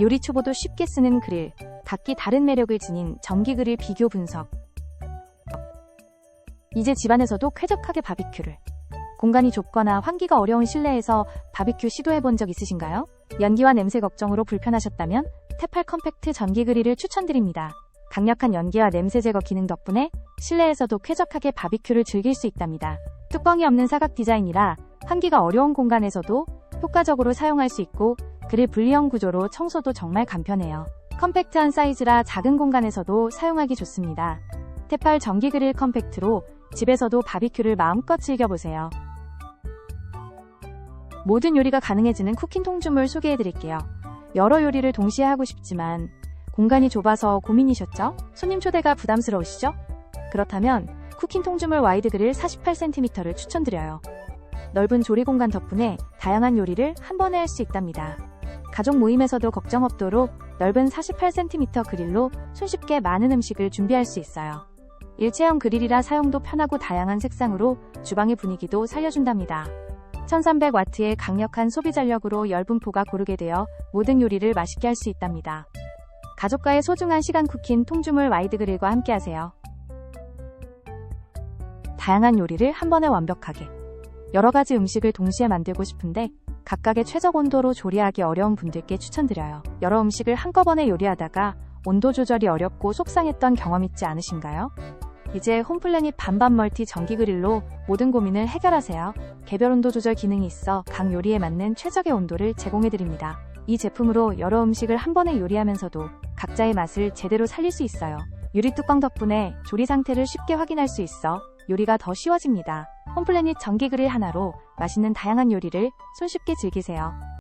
요리 초보도 쉽게 쓰는 그릴, 각기 다른 매력을 지닌 전기 그릴 비교 분석. 이제 집안에서도 쾌적하게 바비큐를. 공간이 좁거나 환기가 어려운 실내에서 바비큐 시도해 본 적 있으신가요? 연기와 냄새 걱정으로 불편하셨다면 테팔 컴팩트 전기 그릴을 추천드립니다. 강력한 연기와 냄새 제거 기능 덕분에 실내에서도 쾌적하게 바비큐를 즐길 수 있답니다. 뚜껑이 없는 사각 디자인이라 환기가 어려운 공간에서도 효과적으로 사용할 수 있고 그릴 분리형 구조로 청소도 정말 간편해요. 컴팩트한 사이즈라 작은 공간에서도 사용하기 좋습니다. 테팔 전기 그릴 컴팩트로 집에서도 바비큐를 마음껏 즐겨보세요. 모든 요리가 가능해지는 쿠킹 통주물 소개해드릴게요. 여러 요리를 동시에 하고 싶지만 공간이 좁아서 고민이셨죠? 손님 초대가 부담스러우시죠? 그렇다면 쿠킹 통주물 와이드 그릴 48cm를 추천드려요. 넓은 조리 공간 덕분에 다양한 요리를 한 번에 할 수 있답니다. 가족 모임에서도 걱정 없도록 넓은 48cm 그릴로 손쉽게 많은 음식을 준비할 수 있어요. 일체형 그릴이라 사용도 편하고 다양한 색상으로 주방의 분위기도 살려준답니다. 1300W의 강력한 소비 전력으로 열분포가 고르게 되어 모든 요리를 맛있게 할 수 있답니다. 가족과의 소중한 시간 쿠킹 통주물 와이드 그릴과 함께 하세요. 다양한 요리를 한 번에 완벽하게. 여러 가지 음식을 동시에 만들고 싶은데 각각의 최적 온도로 조리하기 어려운 분들께 추천드려요. 여러 음식을 한꺼번에 요리하다가 온도 조절이 어렵고 속상했던 경험 있지 않으신가요? 이제 홈플래닛 반반 멀티 전기 그릴로 모든 고민을 해결하세요. 개별 온도 조절 기능이 있어 각 요리에 맞는 최적의 온도를 제공해드립니다. 이 제품으로 여러 음식을 한 번에 요리하면서도 각자의 맛을 제대로 살릴 수 있어요. 유리 뚜껑 덕분에 조리 상태를 쉽게 확인할 수 있어 요리가 더 쉬워집니다. 홈플래닛 전기 그릴 하나로 맛있는 다양한 요리를 손쉽게 즐기세요.